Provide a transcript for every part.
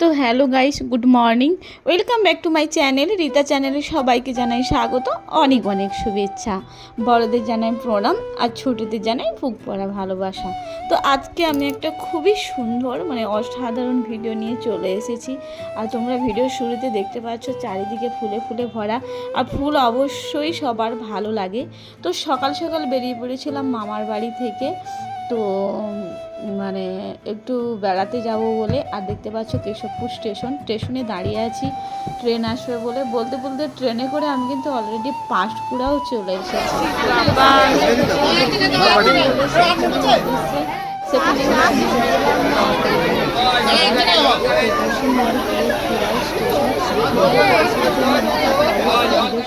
তো hello guys, good morning. Welcome back to my channel. Rita চ্যানেলে সবাইকে জানাই স্বাগত। অনেক অনেক শুভেচ্ছা। বড়দের জানাই প্রণাম আর ছোটদের জানাই বুক পড়া ভালোবাসা। তো আজকে আমি একটা খুবই সুন্দর মানে অসাধারণ ভিডিও নিয়ে চলে এসেছি। আর তোমরা ভিডিও শুরুতে দেখতে পাচ্ছ, চারিদিকে ফুলে ফুলে ভরা আর ফুল অবশ্যই সবার ভালো লাগে। তো সকাল সকাল বেরিয়ে পড়েছিলাম মামার বাড়ি থেকে। তো মানে একটু বেড়াতে যাব বলে আর দেখতে পাচ্ছ কেশবপুর স্টেশন। স্টেশনে দাঁড়িয়ে আছি ট্রেন আসবে বলে। বলতে বলতে ট্রেনে করে আমি কিন্তু অলরেডি পাঁশকুড়াও চলে এসেছি। সেখানে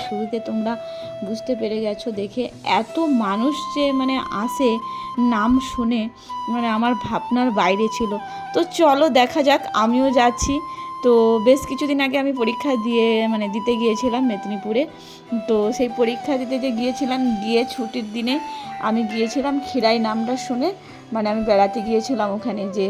শুরুতে তোমরা বুঝতে পেরে গেছো, দেখে এত মানুষ যে মানে আসে নাম শুনে মানে আমার ভাবনার বাইরে ছিল। তো চলো দেখা যাক, আমিও যাচ্ছি। তো বেশ কিছুদিন আগে আমি পরীক্ষা দিয়ে মানে দিতে গিয়েছিলাম মেদিনীপুরে। তো সেই পরীক্ষা দিতে যে গিয়েছিলাম, গিয়ে ছুটির দিনে আমি গিয়েছিলাম খিরাই নামটা শুনে। মানে আমি বেড়াতে গিয়েছিলাম ওখানে যে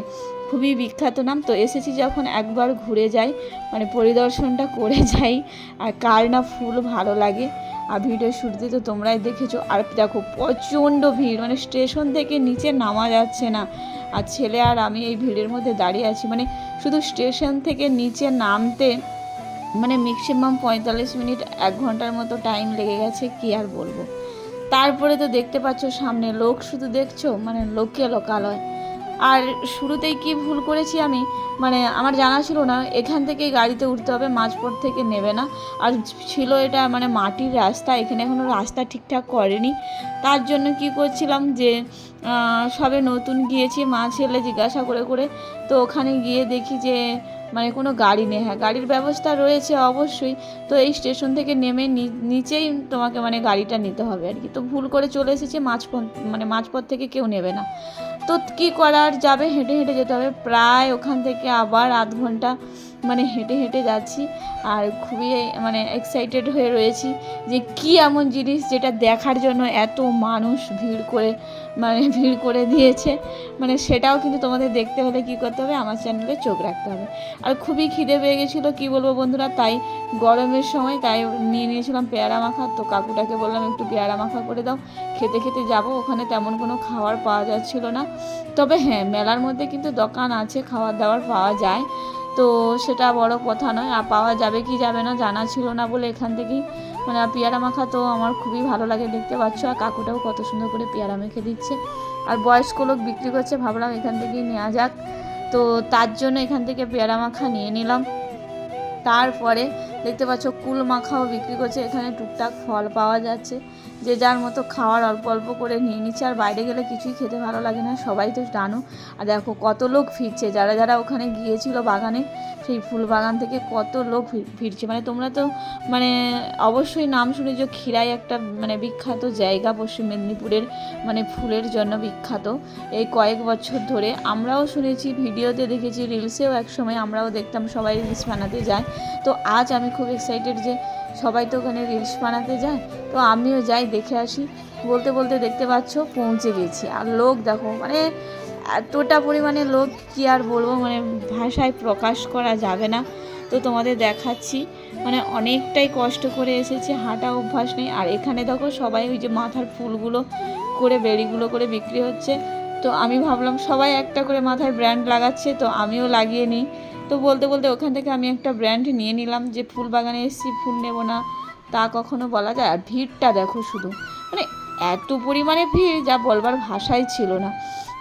খুবই বিখ্যাত নাম। তো এসেছি যখন একবার ঘুরে যাই মানে পরিদর্শনটা করে যাই, আর কার না ফুল ভালো লাগে। আর ভিডিও শুরুতে তো তোমরাই দেখেছ, আর দেখো প্রচণ্ড ভিড় মানে স্টেশন থেকে নিচে নামা যাচ্ছে না। আর ছেলে আর আমি এই ভিড়ের মধ্যে দাঁড়িয়ে আছি মানে শুধু স্টেশন থেকে নিচে নামতে মানে ম্যাক্সিমাম পঁয়তাল্লিশ মিনিট, এক ঘণ্টার মতো টাইম লেগে গেছে, কি আর বলব। তারপরে তো দেখতে পাচ্ছ সামনে লোক শুধু দেখছ মানে লোকে লোকালয়। আর শুরুতেই কি ভুল করেছি আমি? মানে আমার জানা ছিল না, এখান থেকেই গাড়িতে উঠতে হবে, মাঝপথ থেকে নেবে না। আর ছিল এটা মানে মাটির রাস্তা, এখানে এখনও রাস্তা ঠিকঠাক করেনি। তার জন্য কি করছিলাম যে সবে নতুন গিয়েছি, মা ছেলে জিজ্ঞাসা করে করে তো ওখানে গিয়ে দেখি যে মানে কোনো গাড়ি নেই। হ্যাঁ গাড়ির ব্যবস্থা রয়েছে অবশ্যই, তো এই স্টেশন থেকে নেমে নিচেই তোমাকে মানে গাড়িটা নিতে হবে আর কি। তো ভুল করে চলে এসেছি, মাঝপথ মানে মাঝপথ থেকে কেউ নেবে না। তো কী করার? যাবে হেঁটে হেঁটে যেতে হবে। প্রায় ওখান থেকে আবার আধ ঘণ্টা মানে হেঁটে হেঁটে যাচ্ছি আর খুবই মানে এক্সাইটেড হয়ে রয়েছি যে কি এমন জিনিস যেটা দেখার জন্য এত মানুষ ভিড় করে মানে ভিড় করে দিয়েছে। মানে সেটাও কিন্তু তোমাদের দেখতে হলে কি করতে হবে? আমার চ্যানেলে চোখ রাখতে হবে। আর খুবই খিদে পেয়ে গেছিল, কী বলব বন্ধুরা? তাই গরমের সময় তাই নিয়ে নিয়েছিলাম পেয়ারা মাখা। তো কাকুটাকে বললাম, একটু পেয়ারা মাখা করে দাও। খেতে খেতে যাব। ওখানে তেমন কোনো খাবার পাওয়া যাচ্ছিল না। তবে হ্যাঁ মেলার মধ্যে কিন্তু দোকান আছে, খাবার দাবার পাওয়া যায়। তো সেটা বড় কথা নয়, আর পাওয়া যাবে কি যাবে না জানা ছিল না বলে এখান থেকেই। মানে পেয়ারা মাখা তো আমার খুবই ভালো লাগে দেখতে, পাচ্ছ? আর কাকুটাও কত সুন্দর করে পেয়ারা মেখে দিচ্ছে। আর বয়স্ক লোক বিক্রি করছে, ভাবলাম এখান থেকেই নেওয়া যাক। তো তার জন্য এখান থেকে পেয়ারা মাখা নিয়ে নিলাম। তারপরে দেখতে পাচ্ছ কুল মাখাও বিক্রি করছে, এখানে টুকটাক ফল পাওয়া যাচ্ছে। যে যার মতো খাওয়ার অল্প অল্প করে নিয়ে নিচ্ছে, আর বাইরে গেলে কিছুই খেতে ভালো লাগে না, সবাই তো জানো। আর দেখো কত লোক ফিরছে, যারা যারা ওখানে গিয়েছিল বাগানে, সেই ফুল বাগান থেকে কত লোক ফিরছে। মানে তোমরা তো মানে অবশ্যই নাম শুনে যে ক্ষীরাই একটা মানে বিখ্যাত জায়গা পশ্চিম মেদিনীপুরের মানে ফুলের জন্য বিখ্যাত। এই কয়েক বছর ধরে আমরাও শুনেছি, ভিডিওতে দেখেছি রিলসেও একসময় আমরাও দেখতাম, সবাই রিলস বানাতে যায়। তো আজ আমি খুব এক্সাইটেড যে সবাই তো ওখানে রিলস বানাতে যায়, তো আমিও যাই দেখে আসি। বলতে বলতে দেখতে পাচ্ছ পৌঁছে গেছি। আর লোক দেখো মানে এতটা পরিমাণে লোক কী আর বলব মানে ভাষায় প্রকাশ করা যাবে না। তো তোমাদের দেখাচ্ছি মানে অনেকটাই কষ্ট করে এসেছে, হাঁটা অভ্যাস নেই। আর এখানে দেখো সবাই ওই যে মাথার ফুলগুলো করে, বেড়িগুলো করে বিক্রি হচ্ছে। তো আমি ভাবলাম সবাই একটা করে মাথায় ব্র্যান্ড লাগাচ্ছে, তো আমিও লাগিয়ে নিই। তো বলতে বলতে ওখান থেকে আমি একটা ব্র্যান্ড নিয়ে নিলাম যে ফুল বাগানে এসেছি, ফুল নেব না। তা কখনো বলা যায় আর ভিড়টা দেখো শুধু। মানে এত পরিমাণে ভিড় যা বলবার ভাষাই ছিল না।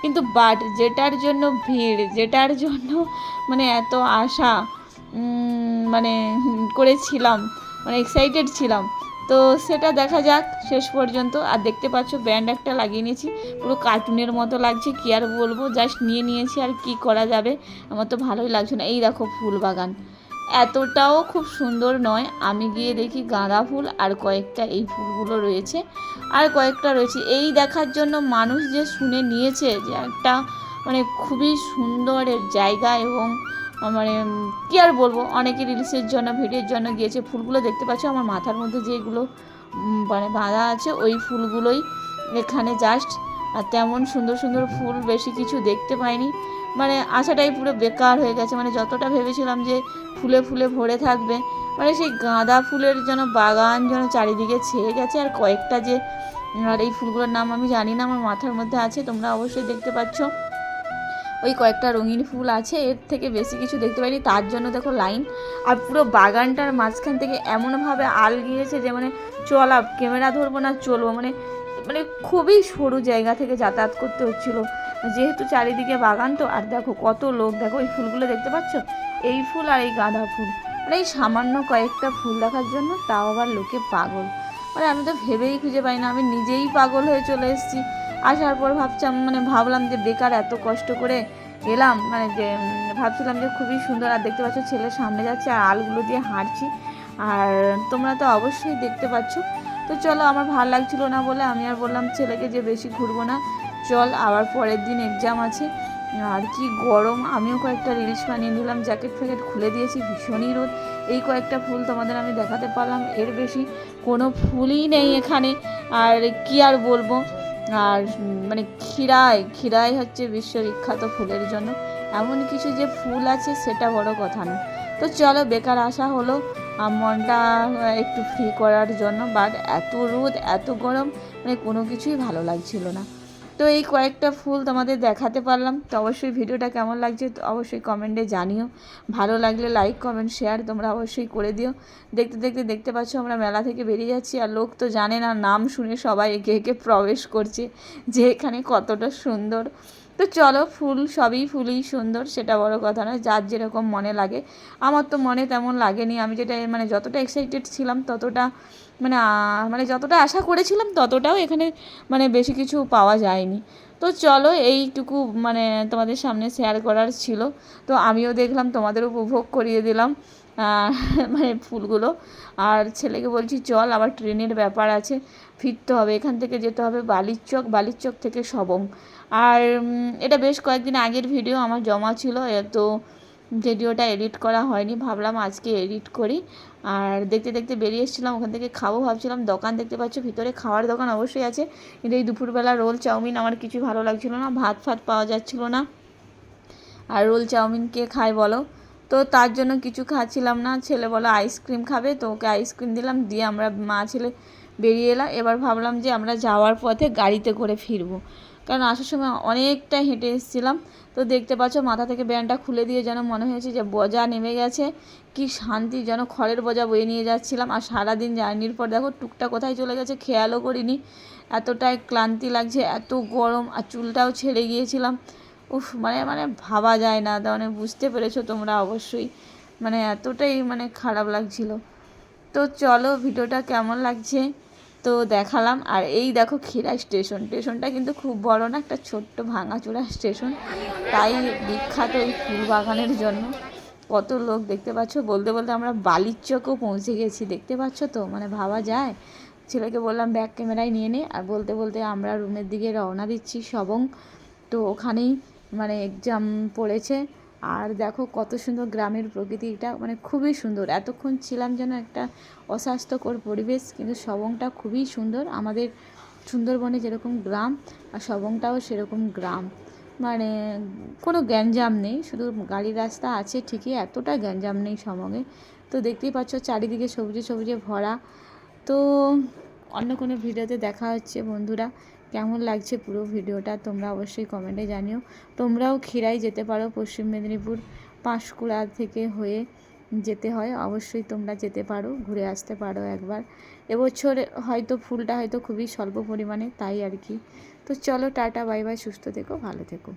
কিন্তু বাট যেটার জন্য ভিড়, যেটার জন্য মানে এত আশা মানে করেছিলাম মানে এক্সাইটেড ছিলাম তো সেটা দেখা যাক, শেষ পর্যন্ত। আর দেখতে পাচ্ছ ব্যান্ড একটা লাগিয়ে নিয়েছি। পুরো কার্টুনের মতো লাগছে, কি আর বলব? জাস্ট নিয়ে নিয়েছি আর কি করা যাবে? আমার তো ভালোই লাগছে না। এই দেখো ফুল বাগান। এতটাও খুব সুন্দর নয়। আমি গিয়ে দেখি গাঁদা ফুল আর কয়েকটা এই ফুলগুলো রয়েছে। আর কয়েকটা রয়েছে। এই দেখার জন্য মানুষ যে শুনে নিয়েছে যে একটা মানে খুবই সুন্দরের জায়গা এবং মানে কী আর বলব? অনেকে রিলসের জন্য ভিডিওর জন্য গিয়েছে, ফুলগুলো দেখতে পাচ্ছ? আমার মাথার মধ্যে যেগুলো মানে বাঁধা আছে, ওই ফুলগুলোই এখানে জাস্ট আর তেমন সুন্দর সুন্দর ফুল বেশি কিছু দেখতে পাইনি। মানে আশাটাই পুরো বেকার হয়ে গেছে। মানে যতটা ভেবেছিলাম যে ফুলে ফুলে ভরে থাকবে মানে সেই গাঁদা ফুলের যেন বাগান যেন চারিদিকে ছেয়ে গেছে, আর কয়েকটা যে, আর এই ফুলগুলোর নাম আমি জানি না, আমার মাথার মধ্যে আছে, তোমরা অবশ্যই দেখতে পাচ্ছ। ওই কয়েকটা রঙিন ফুল আছে, এর থেকে বেশি কিছু দেখতে পাইনি। তার জন্য দেখো লাইন। আর পুরো বাগানটার মাঝখান থেকে এমনভাবে আল গিয়েছে যে মানে চলা ক্যামেরা ধরবো না, চলবো। মানে মানে খুবই সরু জায়গা থেকে যাতায়াত করতে হচ্ছিল। যেহেতু চারিদিকে বাগান তো, আর দেখো কত লোক। দেখো এই ফুলগুলো দেখতে পাচ্ছ? এই ফুল আর এই গাঁদা ফুল। মানে এই সামান্য কয়েকটা ফুল দেখার জন্য তাও আবার লোকে পাগল। মানে আমি তো ভেবেই খুঁজে পাই না। আমি নিজেই পাগল হয়ে চলে এসেছি। আসার পর ভাবছিলাম মানে ভাবলাম যে বেকার এত কষ্ট করে এলাম মানে যে ভাবছিলাম যে খুবই সুন্দর, আর দেখতে পাচ্ছ ছেলে সামনে যাচ্ছে, আর আলগুলো দিয়ে হাঁটছি। আর তোমরা তো অবশ্যই দেখতে পাচ্ছ। তো চলো, আমার ভালো লাগছিল না বলে আমি আর বললাম, ছেলেকে যে বেশি ঘুরবো না, চল আবার পরের দিন এক্সাম আছে। আর কি গরম, আমিও কয়েকটা রিলস বানিয়ে নিলাম জ্যাকেট ফ্যাকেট খুলে দিয়েছি, ভীষণই রোদ। এই কয়েকটা ফুল তোমাদের আমি দেখাতে পারলাম, এর বেশি কোনো ফুলই নেই এখানে। আর কি আর বলব? আর মানে ক্ষীরাই ক্ষীরাই হচ্ছে বিশ্ববিখ্যাত ফুলের জন্য। এমন কিছু যে ফুল আছে সেটা বড় কথা না। তো চলো বেকার আসা হলো মনটা একটু ফ্রি করার জন্য। বাট এত রোদ, এত গরম মানে কোনো কিছুই ভালো লাগছিল না। তো এই কয়েকটা ফুল তোমাদের দেখাতে পারলাম। তো অবশ্যই ভিডিওটা কেমন লাগছে তো অবশ্যই কমেন্টে জানিও। ভালো লাগলে লাইক কমেন্ট শেয়ার তোমরা অবশ্যই করে দিও। দেখতে দেখতে দেখতে পাচ্ছ আমরা মেলা থেকে বেরিয়ে যাচ্ছি আর লোক তো জানে না, নাম শুনে সবাই একে একে প্রবেশ করছে যে এখানে কতটা সুন্দর। তো চলো ফুল সবই ফুলই সুন্দর, সেটা বড় কথা নয়, যার যেরকম মনে লাগে। আমার তো মনে তেমন লাগেনি, আমি যেটা মানে যতটা এক্সাইটেড ছিলাম ততটা মানে মানে যতটা আশা করেছিলাম ততটাও এখানে মানে বেশি কিছু পাওয়া যায়নি। তো চলো এইটুকু মানে তোমাদের সামনে শেয়ার করার ছিল। তো আমিও দেখলাম, তোমাদের উপভোগ করিয়ে দিলাম মানে ফুলগুলো। আর ছেলেকে বলছি, চল, আবার ট্রেনের ব্যাপার আছে, ফিরতে হবে, এখান থেকে যেতে হবে বালির চক বালির চক থেকে সবং। আর এটা বেশ কয়েকদিন আগের ভিডিও আমার জমা ছিল, এ, তো ভিডিওটা এডিট করা হয়নি, ভাবলাম আজকে এডিট করি। আর দেখতে দেখতে বেরিয়ে এসেছিলাম, ওখান থেকে খাব ভাবছিলাম। দোকান দেখতে পাচ্ছ, ভিতরে খাওয়ার দোকান অবশ্যই আছে। কিন্তু এই দুপুরবেলা রোল চাউমিন আমার কিছু ভালো লাগছিল না, ভাত ফাত পাওয়া যাচ্ছিল না। আর রোল চাউমিন কে খায় বলো? তো তার জন্য কিছু খাচ্ছিলাম না। ছেলে বলো আইসক্রিম খাবে, তো ওকে আইসক্রিম দিলাম, দিয়ে আমরা মা ছেলে বেরিয়ে এলাম। এবার ভাবলাম যে আমরা যাওয়ার পথে গাড়িতে করে ফিরবো। কারণ আসার সময় অনেকটা হেঁটে এসেছিলাম। তো দেখতে পাচ্ছ মাথা থেকে ব্যান্ডটা খুলে দিয়ে যেন মনে হয়েছে যে বজা নেমে গেছে। কি শান্তি যেন খড়ের বজা বয়ে নিয়ে যাচ্ছিলাম। আর সারাদিন জার্নির পর দেখো টুকটা কোথায় চলে গেছে, খেয়ালও করিনি। এতটাই ক্লান্তি লাগছে, এত গরম, আর চুলটাও ছেড়ে গিয়েছিলাম। উফ মানে মানে ভাবা যায় না। তার মানে বুঝতে পেরেছ তোমরা অবশ্যই। মানে এতটাই মানে খারাপ লাগছিল। তো চলো ভিডিওটা কেমন লাগছে? তো দেখালাম। আর এই দেখো ক্ষীরা স্টেশন। স্টেশনটা কিন্তু খুব বড় না, একটা ছোট্ট ভাঙাচোরা স্টেশন। তাই বিখ্যাত এই ফুল বাগানের জন্য। কত লোক দেখতে পাচ্ছ? বলতে বলতে আমরা বালির চকেও পৌঁছে গেছি, দেখতে পাচ্ছ তো? মানে ভাবা যায়। ছেলেকে বললাম ব্যাক ক্যামেরায় নিয়ে নে। আর বলতে বলতে আমরা রুমের দিকে রওনা দিচ্ছি সবং তো ওখানেই মানে এক্সাম পড়েছে। আর দেখো কত সুন্দর গ্রামের প্রকৃতিটা মানে খুবই সুন্দর। এতক্ষণ ছিলাম যেন একটা অস্বাস্থ্যকর পরিবেশ, কিন্তু সবংটা খুবই সুন্দর। আমাদের সুন্দরবনে যেরকম গ্রাম, আর সবংটাও সেরকম গ্রাম। মানে কোনো গ্যাঞ্জাম নেই, শুধু গাড়ির রাস্তা আছে ঠিকই, এতটা গ্যাঞ্জাম নেই সমগে তো দেখতেই পাচ্ছ চারিদিকে সবুজে সবুজে ভরা। তো অন্য কোনো ভিডিওতে দেখা হচ্ছে বন্ধুরা। কেমন লাগছে পুরো ভিডিওটা তোমরা অবশ্যই কমেন্টে জানিও। তোমরাও ক্ষীরাই যেতে পারো পশ্চিম মেদিনীপুর পাঁশকুড়া থেকে হয়ে যেতে হয়, অবশ্যই তোমরা যেতে পারো, ঘুরে আসতে পারো একবার। এবছর হয়তো ফুলটা হয়তো খুবই স্বল্প পরিমাণে, তাই আর কি। তো চলো টাটা, বাই বাই, সুস্থ থেকো, ভালো থেকো।